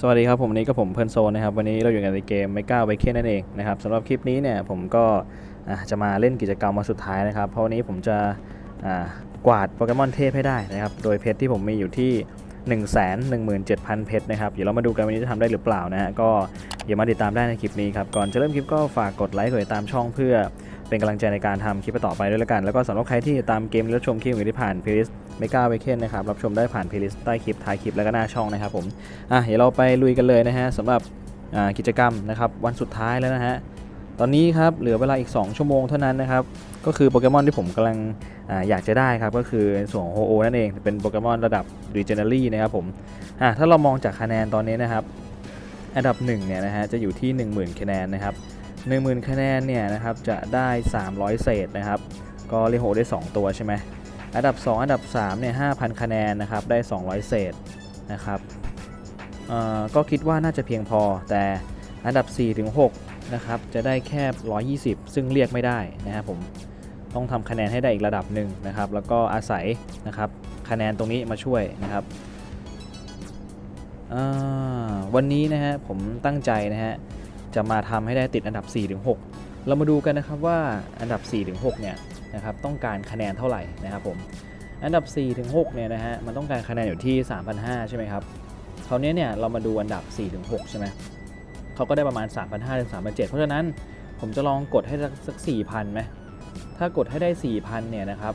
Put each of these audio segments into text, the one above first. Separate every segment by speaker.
Speaker 1: สวัสดีครับผมวันนี้ก็ผมเพิร์นโซนนะครับวันนี้เราอยู่กันในเกมไม่กล้าไวเคนนั่นเองนะครับสำหรับคลิปนี้เนี่ยผมก็จะมาเล่นกิจกรรมวันสุดท้ายนะครับ เพราะวันนี้ผมจะกวาดโปเกมอนเทพให้ได้นะครับโดยเพชรที่ผมมีอยู่ที่ 1 1 7 0 0 0เพชรนะครับเดี๋ยวเรามาดูกันวันนี้จะทำได้หรือเปล่านะฮะก็เดี๋ยวมาติดตามได้ในคลิปนี้ครับก่อนจะเริ่มคลิปก็ฝากกดไลค์กดติดตามช่องเพื่อ เป็นกำลังใจในการทำคลิปต่อไปด้วยละกัน แล้วก็สำหรับใครที่ตามเกมและชมคลิปอยู่ที่ผ่านเพลย์ลิสต์ไม่กล้าไวเคนนะครับ รับชมได้ผ่านเพลย์ลิสต์ใต้คลิปท้ายคลิปแล้วก็หน้าช่องนะครับผม อะเดี๋ยวเราไปลุยกันเลยนะฮะสำหรับอ่ากิจกรรมนะครับวันสุดท้ายแล้วนะฮะ ตอนนี้ครับเหลือเวลาอีก 2 ชั่วโมงเท่านั้นนะครับ ก็คือโปเกมอนที่ผมกำลังอาอยากจะได้ครับ ก็คือส่วนของโฮโอนั่นเอง เป็นโปเกมอนระดับ r e g e n a r y นะครับผม อะถ้าเรามองจากคะแนนตอนนี้นะครับ อันดับ1เนี่ยนะฮะจะอยู่ที่ 10,000 คะแนนนะครับ 10,000 คะแนนเนี่ยนะครับจะได้ 300 เศษนะครับ ก็เรียกโฮได้ 2 ตัวใช่ไหมอันดับ 2 อันดับ3เนี่ย5,000 คะแนนนะครับได้ 200 เศษนะครับก็คิดว่าน่าจะเพียงพอ แต่อันดับ4ถึง6นะครับจะได้แค่ 120 ซึ่งเรียกไม่ได้นะครับผมต้องทำคะแนนให้ได้อีกระดับหนึ่งนะครับ แล้วก็อาศัยนะครับคะแนนตรงนี้มาช่วยนะครับวันนี้นะฮะผมตั้งใจนะฮะ จะมาทำให้ได้ติดอันดับ4ถึง6เรามาดูกันนะครับว่าอันดับ4ถึง6เนี่ยนะครับต้องการคะแนนเท่าไหร่นะครับผมอันดับ4ถึง6เนี่ยนะฮะมันต้องการคะแนนอยู่ที่ 3,500 ใช่ไหมครับคราวนี้เนี่ยเรามาดูอันดับ4ถึง6ใช่ไหมเขาก็ได้ประมาณ 3,500ถึง3,700 เพราะฉะนั้นผมจะลองกดให้สักสัก4,000ไหมถ้ากดให้ได้ 4,000 เนี่ยนะครับ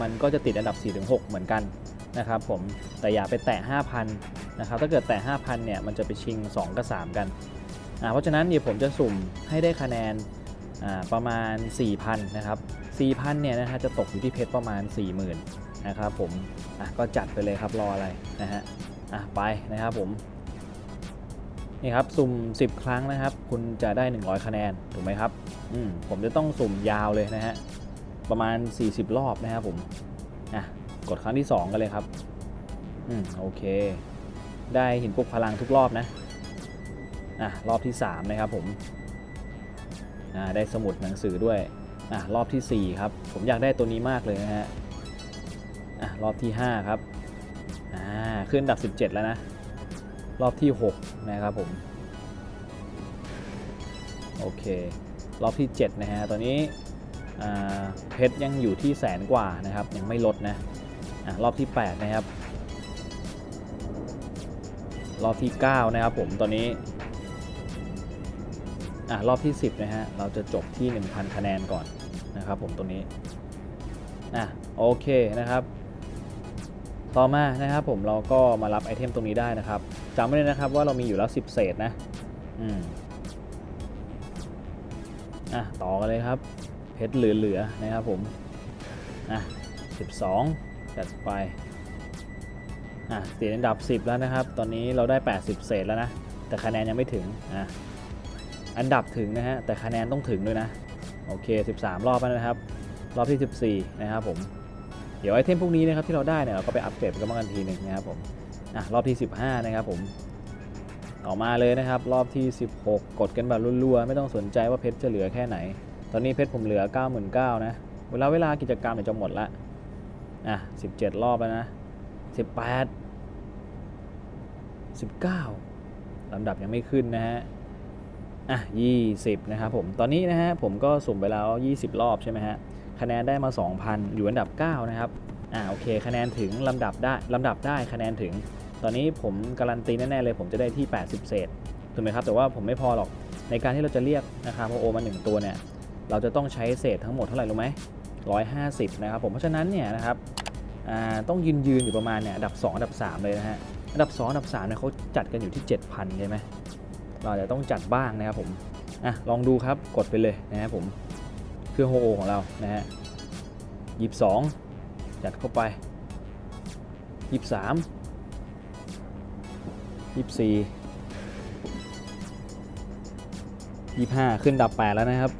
Speaker 1: มันก็จะติดอันดับ4ถึง6เหมือนกันนะครับผมแต่อย่าไปแตะ 5,000 นะครับถ้าเกิดแตะ 5,000 เนี่ยมันจะไปชิง 2 กับ 3 กัน เพราะฉะนั้นเดี๋ยวผมจะสุ่มให้ได้คะแนนประมาณ 4,000 นะครับ 4,000 เนี่ยนะฮะจะตกอยู่ที่เพชรประมาณ 40,000 นะครับผมอะก็จัดไปเลยครับรออะไรนะฮะอะไปนะครับผมนี่ครับสุ่ม 10 ครั้งนะครับ คุณจะได้ 100 คะแนนถูกไหมครับอืมผมจะต้องสุ่มยาวเลยนะฮะประมาณ 40 รอบนะครับผมอะกดครั้งที่ 2 กันเลยครับอืมโอเค ได้หินปลุกพลังทุกรอบนะ อะรอบที่ 3 นะครับผมอ่าได้สมุดหนังสือด้วยอะรอบทีสี่ 4 ครับ ผมอยากได้ตัวนี้มากเลยนะฮะอะรอบที่ 5 ครับอ่าขึ้นอันดับ 17 แล้วนะ รอบที่ 6 นะครับผมโอเค รอบที่ 7 นะฮะตอนนี้เพชรยังอยู่ที่แสนกว่านะครับ ยังไม่ลดนะอะรอบที่ 8 นะครับ รอบที่ 9 นะครับผมตอนนี้ อะรอบที่ 10 นะฮะ เราจะจบที่ 1,000 คะแนนก่อนนะครับผมตรงนี้อะโอเคนะครับ ต่อมานะครับผมเราก็มารับไอเทมตรงนี้ได้นะครับจำไว้เลยนะครับว่าเรามีอยู่แล้ว 10 เศษนะอืมอะต่อกันเลยครับ เพชรเหลือๆนะครับผมอะ12 จัดไปอะติดอันดับ 10 แล้วนะครับ ตอนนี้เราได้ 80 เศษแล้วนะ แต่คะแนนยังไม่ถึงอะ อันดับถึงนะฮะแต่คะแนนต้องถึงด้วยนะ โอเค 13 รอบแล้วนะครับ รอบที่ 14 นะครับผมเดี๋ยวไอเทมพวกนี้นะครับที่เราได้เนี่ยเราก็ไปอัปเกรดกันบ้างกันทีหนึ่งนะครับผมอะรอบที่ 15 นะครับผมต่อมาเลยนะครับ รอบที่ 16 กดกันแบบรัวๆ ไม่ต้องสนใจว่าเพชรจะเหลือแค่ไหน ตอนนี้เพชรผมเหลือ 99,000นะเวลาเวลากิจกรรมเนี่ยจะหมดละอะ17 รอบแล้วนะ 18 19ลำดับยังไม่ขึ้นนะฮะ อะ20 นะครับผม ตอนนี้นะฮะผมก็สุ่มไปแล้ว 20 รอบใช่ไหมฮะ คะแนนได้มา 2,000 อยู่อันดับ 9 นะครับ อ่าโอเค คะแนนถึงลำดับได้ลำดับได้คะแนนถึง ตอนนี้ผมการันตีแน่ๆเลย ผมจะได้ที่ 80 เศษ ถูกไหมครับ แต่ว่าผมไม่พอหรอก ในการที่เราจะเรียกนะครับโอมา 1 ตัวเนี่ย เราจะต้องใช้เศษทั้งหมดเท่าไหร่รู้ไหม150 นะครับผม เพราะฉะนั้นเนี่ยนะครับ อ่า ต้องยืนยืนอยู่ประมาณเนี่ยอันดับ 2 อันดับ 3 เลยนะฮะ อันดับ 2 อันดับ3เนี่ยเขาจัดกันอยู่ที่ 7,000ใช่ไหม เราอาจจะต้องจัดบ้างนะครับผมอะลองดูครับกดไปเลยนะครับผมเครื่องโฮโอของเรานะฮะหยิบสองจัดเข้าไปหยิบสามยี่สิบสี่ยี่ห้าขึ้นดับแปดแล้วนะครับ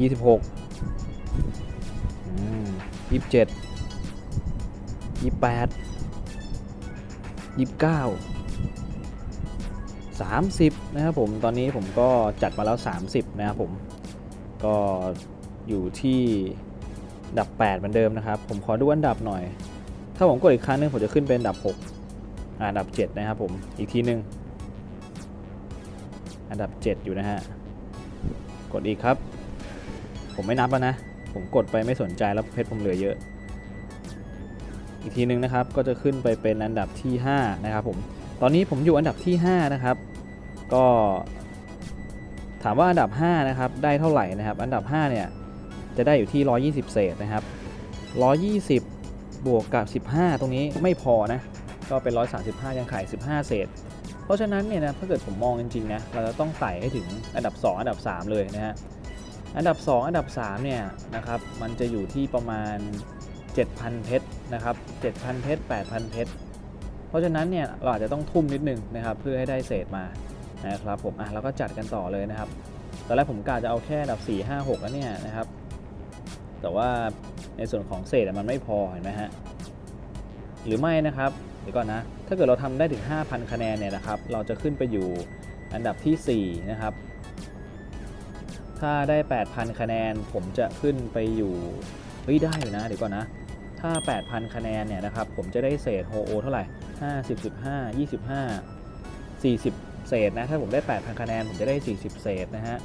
Speaker 1: ยี่สิบหกยี่สิบเจ็ดยี่แปดยี่เก้า สามสิบนะครับผม ตอนนี้ผมก็จัดมาแล้ว 30 นะครับผม ก็อยู่ที่อันดับ 8 เหมือนเดิมนะครับ ผมขอดูอันดับหน่อย ถ้าผมกดอีกครั้งหนึงผมจะขึ้นเป็นดับ 6 อันดับ 7 นะครับผม อีกทีหนึ่งอันดับ 7 อยู่นะฮะ กดอีกครับ ผมไม่นับแล้วนะ ผมกดไปไม่สนใจแล้วเพชรผมเหลือเยอะ อีกทีหนึ่งนะครับ ก็จะขึ้นไปเป็นอันดับที่ 5 นะครับผม ตอนนี้ผมอยู่อันดับที่ 5 นะครับ ก็ถามว่าอันดับ 5 นะครับ ได้เท่าไหร่นะครับ อันดับ 5 เนี่ย จะได้อยู่ที่ 120 เศษนะครับ 120บวกกับ 15 ตรงนี้ไม่พอนะ ก็เป็น 135 ยังขาย 15 เศษ เพราะฉะนั้นเนี่ยนะ ถ้าเกิดผมมองจริงๆนะ เราจะต้องไต่ให้ถึงอันดับ 2 อันดับ 3 เลยนะฮะ อันดับ 2 อันดับ 3 เนี่ยนะครับ มันจะอยู่ที่ประมาณ 7,000 เพชรนะครับ 7,000 เพชร 8,000 เพชรเพ ราะฉะนั้นเนี่ยเราอาจจะต้องทุ่มนิดนึงนะครับเพื่อให้ได้เศษมานะครับผมอะเราก็จัดกันต่อเลยนะครับตอนแรกผมกะจะเอาแค่อันดับ 4 5 6แล้วเนี่ยนะครับ แต่ว่าในส่วนของเศษมันไม่พอเห็นไหมฮะหรือไม่นะครับเดี๋ยวก่อนนะถ้าเกิดเราทำได้ถึง 5,000 คะแนนเนี่ยนะครับเราจะขึ้นไปอยู่อันดับทีสี่ 4 นะครับ ถ้าได้ 8,000 คะแนนผมจะขึ้นไปอยู่เฮ้ยได้อยู่นะเดี๋ยวก่อนนะ ถ้า 8,000 คะแนนเนี่ยนะครับผมจะได้เศษโฮโอเท่าไหร่ 50.5 25 40 เศษนะถ้าผมได้ 8,000 คะแนนผมจะได้ 40 เศษนะฮะ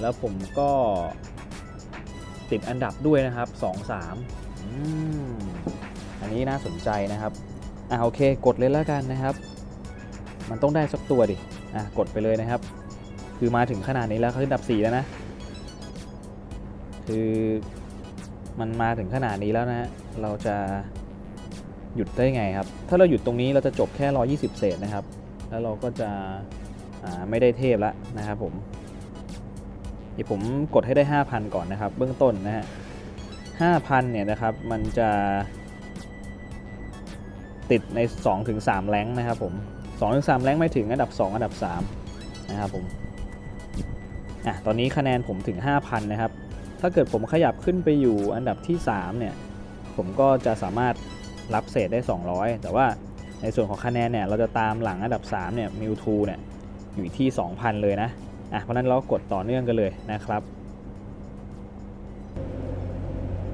Speaker 1: แล้วผมก็ติดอันดับด้วยนะครับ 2 3อืมอันนี้น่าสนใจนะครับอะโอเคกดเลยแล้วกันนะครับ มันต้องได้สักตัวดิอะกดไปเลยนะครับ คือมาถึงขนาดนี้แล้วขึ้นอันดับ 4 แล้วนะ คือมันมาถึงขนาดนี้แล้วนะฮะ เราจะหยุดได้ไงครับ ถ้าเราหยุดตรงนี้เราจะจบแค่ 120 เศษนะครับ แล้วเราก็จะไม่ได้เทพแล้วนะครับผมเดี๋ยวผมกดให้ได้ 5,000 ก่อนนะครับ เบื้องต้นนะฮะ5,000 เนี่ยนะครับมันจะติดใน 2-3 แรงนะครับผม 2-3 แรงไม่ถึงอันดับ 2 อันดับ 3 นะครับผมอะตอนนี้คะแนนผมถึง 5,000 นะครับ ถ้าเกิดผมขยับขึ้นไปอยู่อันดับที่ 3 เนี่ย ผมก็จะสามารถรับเศษได้ 200 แต่ว่าในส่วนของคะแนนเนี่ยเราจะตามหลังอันดับ3เนี่ยมิวทูเนี่ยอยู่ที่ 2,000 เลยนะอะเพราะนั้นเราก็กดต่อเนื่องกันเลยนะครับ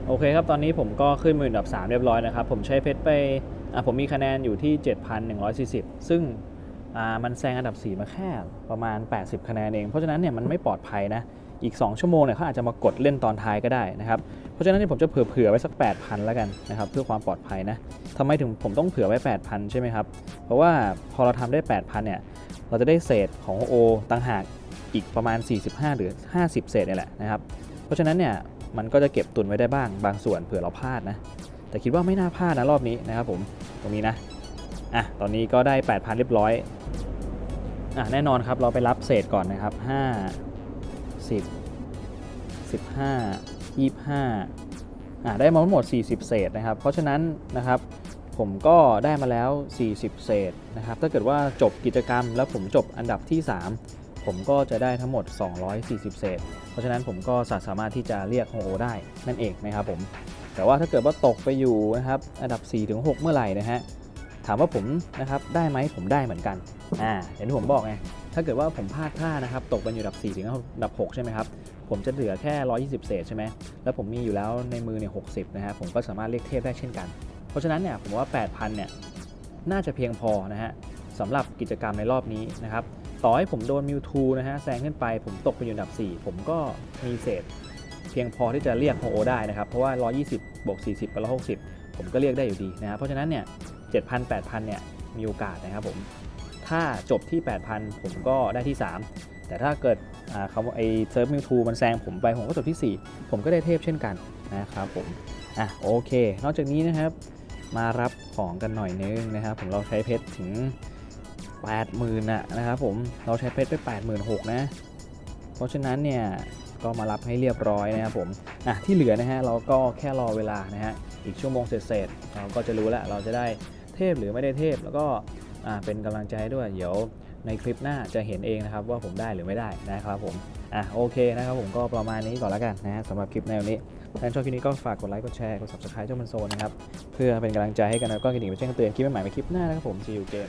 Speaker 1: โอเคครับ ตอนนี้ผมก็ขึ้นมาอยู่อันดับ 3 เรียบร้อยนะครับ ผมใช้เพชรไปอะผมมีคะแนนอยู่ที่ 7,140 ซึ่งอ่ามันแซงอันดับ 4 มาแค่ประมาณ 80 คะแนนเอง เพราะฉะนั้นเนี่ยมันไม่ปลอดภัยนะ อีก 2 ชั่วโมงเนี่ยเขาอาจจะมากดเล่นตอนท้ายก็ได้นะครับ เพราะฉะนั้นผมจะเผื่อๆไว้สัก 8,000 แล้วกันนะครับเพื่อความปลอดภัยนะทำไมถึงผมต้องเผื่อไว้ 8,000 ใช่ไหมครับ เพราะว่าพอเราทำได้ 8,000 เนี่ยเราจะได้เศษของโอต่างหากอีกประมาณ 45 หรือ 50 เศษเนี่ยแหละนะครับ เพราะฉะนั้นเนี่ยมันก็จะเก็บตุนไว้ได้บ้างบางส่วนเผื่อเราพลาดนะ แต่คิดว่าไม่น่าพลาดนะรอบนี้นะครับผมตรงนี้นะอะตอนนี้ก็ได้ 8,000 เรียบร้อยอะแน่นอนครับเราไปรับเศษก่อนนะครับ 5 10 15 25อะได้มาทั้งหมด 40 เศษนะครับ เพราะฉะนั้นนะครับผมก็ได้มาแล้ว 40 เศษนะครับ ถ้าเกิดว่าจบกิจกรรมแล้วผมจบอันดับที่ 3 ผมก็จะได้ทั้งหมด 240 เศษ เพราะฉะนั้นผมก็สามารถที่จะเรียกโฮโอได้นั่นเองนะครับผม แต่ว่าถ้าเกิดว่าตกไปอยู่นะครับอันดับ4-6เมื่อไหร่นะฮะ ถามว่าผมนะครับได้ไหมผมได้เหมือนกัน อ่าอย่างที่ผมบอกไง ถ้าเกิดว่าผมพลาดท่านะครับ ตกไปอยู่ดับ4ถึงดับ 6 ใช่ไหมครับ ผมจะเหลือแค่ 120 เศษใช่ไหม แล้วผมมีอยู่แล้วในมือเนี่ย60 นะฮะ ผมก็สามารถเรียกเทพได้เช่นกัน เพราะฉะนั้นเนี่ยผมว่า 8,000 เนี่ย น่าจะเพียงพอนะฮะสำหรับกิจกรรมในรอบนี้นะครับ ต่อให้ผมโดนมิวทูนะฮะแซงขึ้นไป ผมตกไปอยู่อันดับ 4 ผมก็มีเศษ เพียงพอที่จะเรียกโฮโอได้นะครับ เพราะว่า 120บวก40กับ160 ผมก็เรียกได้อยู่ดีนะครับเพราะฉะนั้นเนี่ย7,000 8,000 เนี่ยมีโอกาสนะครับผม ถ้าจบที่ 8,000 ผมก็ได้ที่ 3 แต่ถ้าเกิดอ่าคำว่าไอเซิร์ฟมิวทูมันแซงผมไป ผมก็จบที่ 4 ผมก็ได้เทพเช่นกันนะครับผมอะโอเค นอกจากนี้นะครับ มารับของกันหน่อยนึงนะครับ ผมเราใช้เพชรถึง 80,000นะนะครับผมเราใช้เพชรไป 86,000นะเพราะฉะนั้นเนี่ยก็มารับให้เรียบร้อยนะครับผมอะที่เหลือนะฮะเราก็แค่รอเวลานะฮะอีกชั่วโมงเสร็จๆเราก็จะรู้แล้วเราจะได้เทพหรือไม่ได้เทพแล้วก็ เป็นกำลังใจด้วย เดี๋ยวในคลิปหน้าจะเห็นเองนะครับว่าผมได้หรือไม่ได้นะครับผมอะโอเคนะครับผมก็ประมาณนี้ก่อนแล้วกันนะฮะสำหรับคลิปในวันนี้ถ้าชอบคลิปนี้ก็ฝากกดไลค์กดแชร์กด subscribe เจ้ามันโซนนะครับเพื่อเป็นกำลังใจให้กันแล้วก็กระดิ่งไปแจ้งเตือนคลิปใหม่ในคลิปหน้านะครับผมจีวีเกม